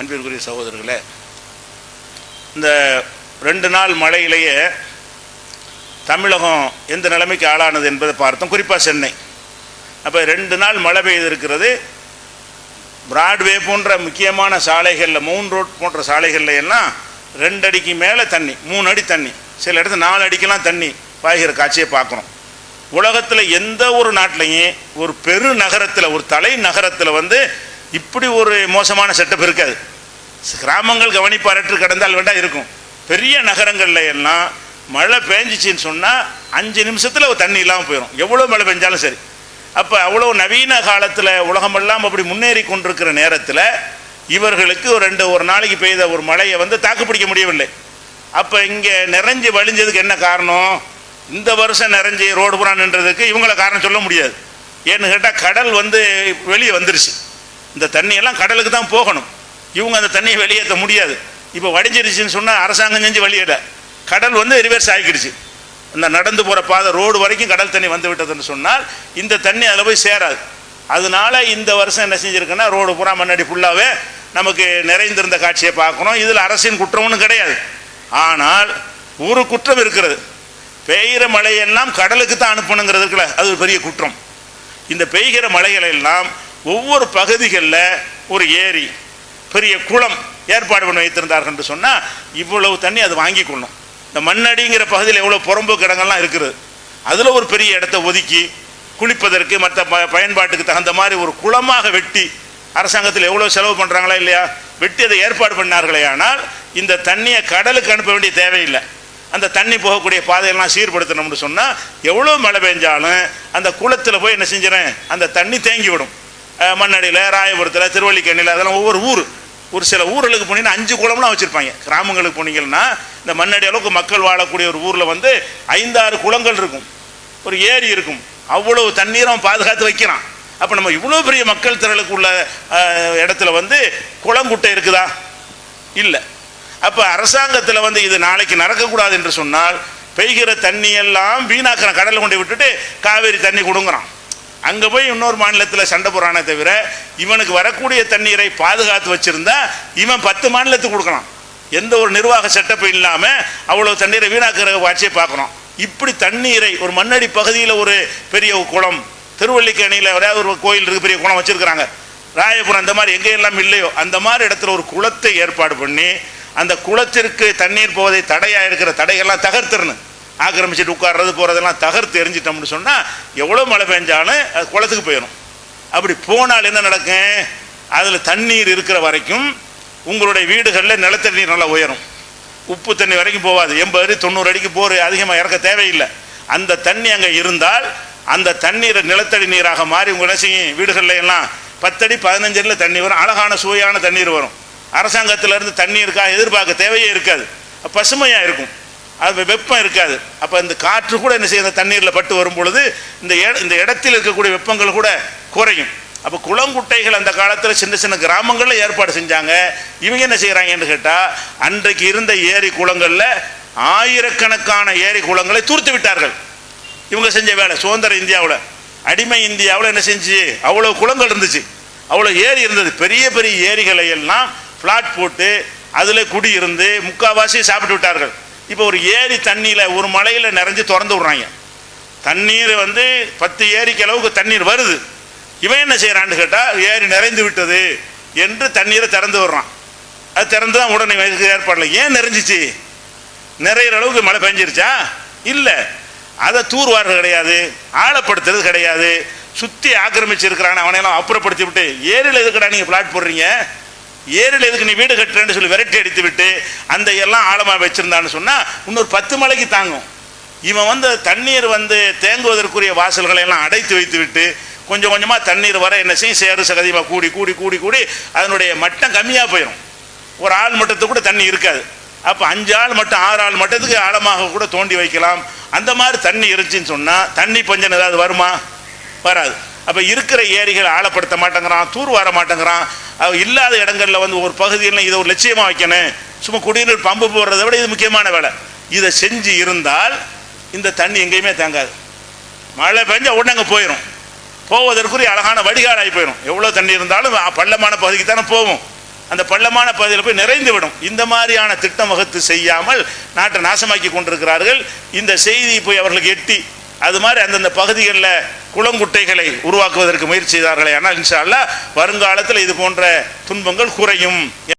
அன்பிற்குரிய சகோதரர்களே இந்த ரெண்டு நாள் மழையிலேயே தமிழகம் எந்த நிலைமைக்கு ஆளானது என்பதை பார்த்தோம். குறிப்பாக சென்னை. அப்போ ரெண்டு நாள் மழை பெய்திருக்கிறது. பிராட்வே போன்ற முக்கியமான சாலைகளில் மவுன் ரோட் போன்ற சாலைகளில் எல்லாம் ரெண்டு அடிக்கு மேலே தண்ணி மூணு அடி தண்ணி சில இடத்துல நாலு அடிக்கெலாம் தண்ணி பாய்கிற காட்சியை பார்க்குறோம். உலகத்தில் எந்த ஒரு நாட்டிலையும் ஒரு பெரு நகரத்தில் ஒரு தலை நகரத்தில் வந்து இப்படி ஒரு மோசமான செட்டப் இருக்காது. கிராமங்கள் கவனிப்பாரற்று கிடந்தால் வேண்டாம் இருக்கும். பெரிய நகரங்களில் எல்லாம் மழை பெஞ்சிச்சின்னு சொன்னால் அஞ்சு நிமிஷத்தில் தண்ணி இல்லாமல் போயிடும் எவ்வளோ மழை பெஞ்சாலும் சரி. அப்போ அவ்வளோ நவீன காலத்தில் உலகமெல்லாம் அப்படி முன்னேறி கொண்டிருக்கிற நேரத்தில் இவர்களுக்கு ஒரு ரெண்டு ஒரு நாளைக்கு பெய்த ஒரு மழையை வந்து தாக்கு பிடிக்க முடியவில்லை. அப்போ இங்கே நிறைஞ்சு வழிஞ்சதுக்கு என்ன காரணம்? இந்த வருஷம் நிறைஞ்சி ரோடு புறா நின்றதுக்கு இவங்கள காரணம் சொல்ல முடியாது. ஏன்னு கேட்டால் கடல் வந்து வெளியே வந்துருச்சு. இந்த தண்ணியெல்லாம் கடலுக்கு தான் போகணும். இவங்க அந்த தண்ணியை வெளியேற்ற முடியாது. இப்போ வடிஞ்சிருச்சுன்னு சொன்னால் அரசாங்கம் செஞ்சு வெளியிட கடல் வந்து ரிவர்ஸ் ஆகிடுச்சு இந்த நடந்து போகிற பாதை ரோடு வரைக்கும் கடல் தண்ணி வந்து விட்டதுன்னு சொன்னால் இந்த தண்ணி அதில் போய் சேராது. அதனால இந்த வருஷம் என்ன செஞ்சுருக்குன்னா ரோடு பூரா முன்னாடி ஃபுல்லாகவே நமக்கு நிறைந்திருந்த காட்சியை பார்க்குறோம் இதில் அரசின் குற்றம்னு கிடையாது. ஆனால் ஒரு குற்றம் இருக்கிறது. பெய்கிற மழையெல்லாம் கடலுக்கு தான் அனுப்பணுங்கிறது இருக்குல்ல அது ஒரு பெரிய குற்றம். இந்த பெய்கிற மழைகளை எல்லாம் ஒவ்வொரு பகுதிகளில் ஒரு ஏரி பெரிய குளம் ஏற்பாடு பண்ணி வைத்திருந்தார்கள் என்று சொன்னால் இவ்வளவு தண்ணி அது வாங்கி கொள்ளும். இந்த மண்ணடிங்கிற பகுதியில் எவ்வளோ புறம்பு கிடங்கள்லாம் இருக்குது. அதில் ஒரு பெரிய இடத்த ஒதுக்கி குளிப்பதற்கு மற்ற ப பயன்பாட்டுக்கு தகுந்த மாதிரி ஒரு குளமாக வெட்டி அரசாங்கத்தில் எவ்வளோ செலவு பண்ணுறாங்களா இல்லையா? வெட்டி அதை ஏற்பாடு பண்ணார்களே ஆனால் இந்த தண்ணியை கடலுக்கு அனுப்ப வேண்டிய தேவையில்லை. அந்த தண்ணி போகக்கூடிய பாதையெல்லாம் சீர்படுத்தணும்னு சொன்னால் எவ்வளோ மழை பெஞ்சாலும் அந்த குளத்தில் போய் என்ன செஞ்சிடறேன் அந்த தண்ணி தேங்கி விடும் மண்ணடியில் ராயபுரத்தில் திருவள்ளிக்கண்ணியில் அதெல்லாம் ஒவ்வொரு ஊர். ஒரு சில ஊர்களுக்கு போனீங்கன்னா அஞ்சு குளம்லாம் வச்சுருப்பாங்க. கிராமங்களுக்கு போனீங்கன்னா இந்த மண்ணடி அளவுக்கு மக்கள் வாழக்கூடிய ஒரு ஊரில் வந்து ஐந்தாறு குளங்கள் இருக்கும். ஒரு ஏரி இருக்கும். அவ்வளவு தண்ணீரை அவன் பாதுகாத்து வைக்கிறான். அப்போ நம்ம இவ்வளோ பெரிய மக்கள் திரளுக்கு உள்ள இடத்துல வந்து குளங்குட்டை இருக்குதா? இல்லை. அப்போ அரசாங்கத்தில் வந்து இது நாளைக்கு நடக்கக்கூடாது என்று சொன்னால் பெய்கிற தண்ணியெல்லாம் வீணாக்கிற கடலில் கொண்டு விட்டுட்டு காவேரி தண்ணி கொடுங்குறான். அங்கே போய் இன்னொரு மாநிலத்தில் சண்டை போடுறானே தவிர இவனுக்கு வரக்கூடிய தண்ணீரை பாதுகாத்து வச்சிருந்தா இவன் பத்து மாநிலத்துக்கு கொடுக்கலாம். எந்த ஒரு நிர்வாக செட்டப் இல்லாமல் அவ்வளோ தண்ணீரை வீணாக்கிற காட்சியை பார்க்குறோம் இப்படி தண்ணீரை ஒரு மண்ணடி பகுதியில் ஒரு பெரிய குளம் திருவள்ளிக்கேணியில் ஏதாவது ஒரு கோயில் இருக்கு பெரிய குளம் வச்சிருக்கிறாங்க. ராயபுரம் அந்த மாதிரி எங்கேயெல்லாம் இல்லையோ அந்த மாதிரி இடத்துல ஒரு குளத்தை ஏற்பாடு பண்ணி அந்த குளத்திற்கு தண்ணீர் போவதை தடையாக இருக்கிற தடைகள்லாம் தகர்த்துறணும் ஆக்கிரமிச்சிட்டு உட்கார்றது போகிறதெல்லாம் தகர்த்து எரிஞ்சிட்டோம்னு சொன்னால் எவ்வளோ மழை பெஞ்சாலும் அது குளத்துக்கு போயிடும் அப்படி போனால் என்ன நடக்கும்? அதில் தண்ணீர் இருக்கிற வரைக்கும் உங்களுடைய வீடுகளில் நிலத்தடி நீர் நல்லா உயரும். உப்பு தண்ணி வரைக்கும் போகாது. எண்பது அடி தொண்ணூறு அடிக்கு போர் அதிகமாக இறக்க தேவையில்லை. அந்த தண்ணி அங்கே இருந்தால் அந்த தண்ணீரை நிலத்தடி நீராக மாறி உங்கள் என்ன செய்யும்? வீடுகளில் எல்லாம் பத்தடி பதினஞ்சடியில் தண்ணி வரும். அழகான சுவையான தண்ணீர் வரும். அரசாங்கத்திலேருந்து தண்ணீருக்காக எதிர்பார்க்க தேவையே இருக்காது. பசுமையாக இருக்கும். அது வெப்பம் இருக்காது. அப்போ இந்த காற்று கூட என்ன செய்யும்? இந்த தண்ணீரில் பட்டு வரும் பொழுது இந்த இந்த இடத்தில் இருக்கக்கூடிய வெப்பங்கள் கூட குறையும். அப்போ குளங்குட்டைகள் அந்த காலத்தில் சின்ன சின்ன கிராமங்களில் ஏற்பாடு செஞ்சாங்க. இவங்க என்ன செய்கிறாங்கன்னு கேட்டால் அன்றைக்கு இருந்த ஏரி குளங்களில் ஆயிரக்கணக்கான ஏரி குளங்களை தூர்த்து விட்டார்கள். இவங்க செஞ்ச வேலை சுதந்திர இந்தியாவில். அடிமை இந்தியாவில் என்ன செஞ்சு? அவ்வளோ குளங்கள் இருந்துச்சு. அவ்வளோ ஏரி இருந்தது. பெரிய பெரிய ஏரிகளை எல்லாம் ஃப்ளாட் போட்டு அதில் குடி இருந்து முக்கால்வாசி சாப்பிட்டு விட்டார்கள். இப்போ ஒரு ஏரி தண்ணியில் ஒரு மலையில் நிறைஞ்சு திறந்து விட்றாங்க. தண்ணீர் வந்து பத்து ஏரிக்கு அளவுக்கு தண்ணீர் வருது. இவன் என்ன செய்கிறான்னு கேட்டால் ஏரி நிறைந்து விட்டது என்று தண்ணீரை திறந்து விடுறான். அது திறந்து தான் உடனே வைக்க ஏற்பாடில். ஏன் நிறைஞ்சிச்சு? நிறையிற அளவுக்கு மழை பெஞ்சிருச்சா? இல்லை. அதை தூர்வார்கள் கிடையாது ஆழப்படுத்துறது கிடையாது. சுற்றி ஆக்கிரமிச்சிருக்கிறான் அவனையெல்லாம் அப்புறப்படுத்தி விட்டு ஏரியில் எதுக்குடா நீங்கள் பிளாட் போடுறீங்க? ஏரியில் எதுக்கு நீ வீடு கட்டுறேன்னு சொல்லி விரட்டி அடித்து விட்டு அந்த எல்லாம் ஆழமாக வச்சுருந்தான்னு சொன்னால் இன்னொரு பத்து மலைக்கு தாங்கும். இவன் வந்து தண்ணீர் வந்து தேங்குவதற்குரிய வாசல்களை எல்லாம் அடைத்து வைத்து விட்டு கொஞ்சம் கொஞ்சமாக தண்ணீர் வர என்ன செய்யும்? சேறு சகதியமாக கூடி கூடி கூடி கூடி அதனுடைய மட்டம் கம்மியாக போயிடும் ஒரு ஆள் மட்டத்துக்கு கூட தண்ணி இருக்காது. அப்போ அஞ்சு ஆள் மட்டும் ஆறு ஆள் மட்டத்துக்கு ஆழமாக கூட தோண்டி வைக்கலாம். அந்த மாதிரி தண்ணி இருந்துச்சுன்னு சொன்னால் தண்ணி பஞ்சம் ஏதாவது வருமா? வராது. அப்போ இருக்கிற ஏரிகள் ஆழப்படுத்த மாட்டேங்கிறான் தூர் வர மாட்டேங்கிறான். இல்லாத இடங்களில் வந்து ஒரு பகுதியில் இதை ஒரு லட்சியமாக வைக்கணும். சும்மா குடிநீர் பம்பு போடுறதை விட இது முக்கியமான வேலை. இதை செஞ்சு இருந்தால் இந்த தண்ணி எங்கேயுமே தேங்காது. மழை பெஞ்சா உடனே அங்கே போயிடும் போவதற்குரிய அழகான வடிகால் ஆகி போயிடும் எவ்வளோ தண்ணி இருந்தாலும் பள்ளமான பகுதிக்கு தானே போகும் அந்த பள்ளமான பகுதியில் போய் நிறைந்து விடும். இந்த மாதிரியான திட்டம் வகுத்து செய்யாமல் நாட்டை நாசமாக்கி கொண்டிருக்கிறார்கள். இந்த செய்தி போய் அவர்களுக்கு எட்டி அது மாதிரி அந்தந்த பகுதிகளில் குளங்குட்டைகளை உருவாக்குவதற்கு முயற்சி செய்தார்களே. ஆனால் இன்ஷா அல்லாஹ் வருங்காலத்தில் இது போன்ற துன்பங்கள் குறையும்.